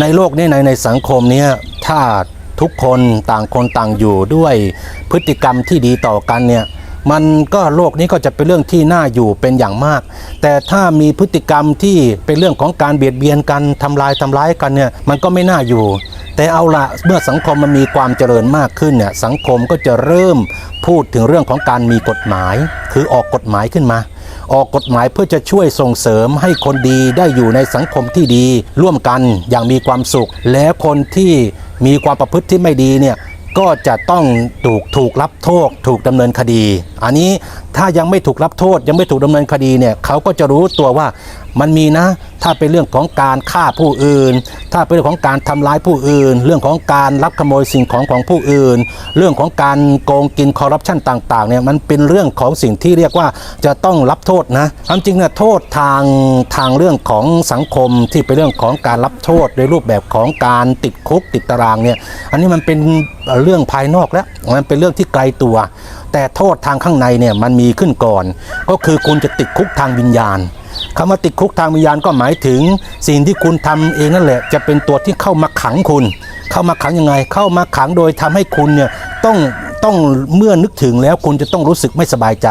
ในโลกนี้ในในสังคมเนี้ยถ้าทุกคนต่างคนต่างอยู่ด้วยพฤติกรรมที่ดีต่อกันเนี่ยมันก็โลกนี้ก็จะเป็นเรื่องที่น่าอยู่เป็นอย่างมาก แต่ถ้ามีพฤติกรรมที่เป็นเรื่องของการเบียดเบียนกันทำลายทำร้ายกันเนี่ยมันก็ไม่น่าอยู่ แต่เอาละเมื่อสังคมมันมีความเจริญมากขึ้นเนี่ยสังคมก็จะเริ่มพูดถึงเรื่องของการมีกฎหมาย คือออกกฎหมายขึ้นมา ออกกฎหมายเพื่อจะช่วยส่งเสริมให้คนดีได้อยู่ในสังคมที่ดี ร่วมกันอย่างมีความสุข และคนที่มีความประพฤติที่ไม่ดีเนี่ยก็จะต้องถูกถูกรับโทษถูกดำเนินคดี อันนี้ ถ้ายังไม่ถูกรับโทษยังไม่ถูกดำเนินคดีเนี่ยเขาก็จะรู้ตัวว่ามันมีนะ ถ้าเป็นเรื่องของการฆ่าผู้อื่น ถ้าเป็นเรื่องของการทำร้ายผู้อื่น เรื่องของการลักขโมยสิ่งของของผู้อื่น เรื่องของการโกงกินคอร์รัปชันต่างๆเนี่ยมันเป็นเรื่องของสิ่งที่เรียกว่าจะต้องรับโทษนะความจริงเนี่ยโทษทางทางเรื่องของสังคมที่เป็นเรื่องของการรับโทษในรูปแบบของการติดคุกติดตารางเนี่ยอันนี้มันเป็นเรื่องภายนอกแล้วมันเป็นเรื่องที่ไกลตัว แต่โทษทางข้างในเนี่ยมันมีขึ้นก่อน ก็คือคุณจะติดคุกทางวิญญาณคำว่าติดคุกทางวิญญาณก็หมายถึง สิ่งที่คุณทำเองนั่นแหละ จะเป็นตัวที่เข้ามาขังคุณ เข้ามาขังยังไง เข้ามาขังโดยทำให้คุณเนี่ยต้องต้องเมื่อนึกถึงแล้วคุณจะต้องรู้สึกไม่สบายใจ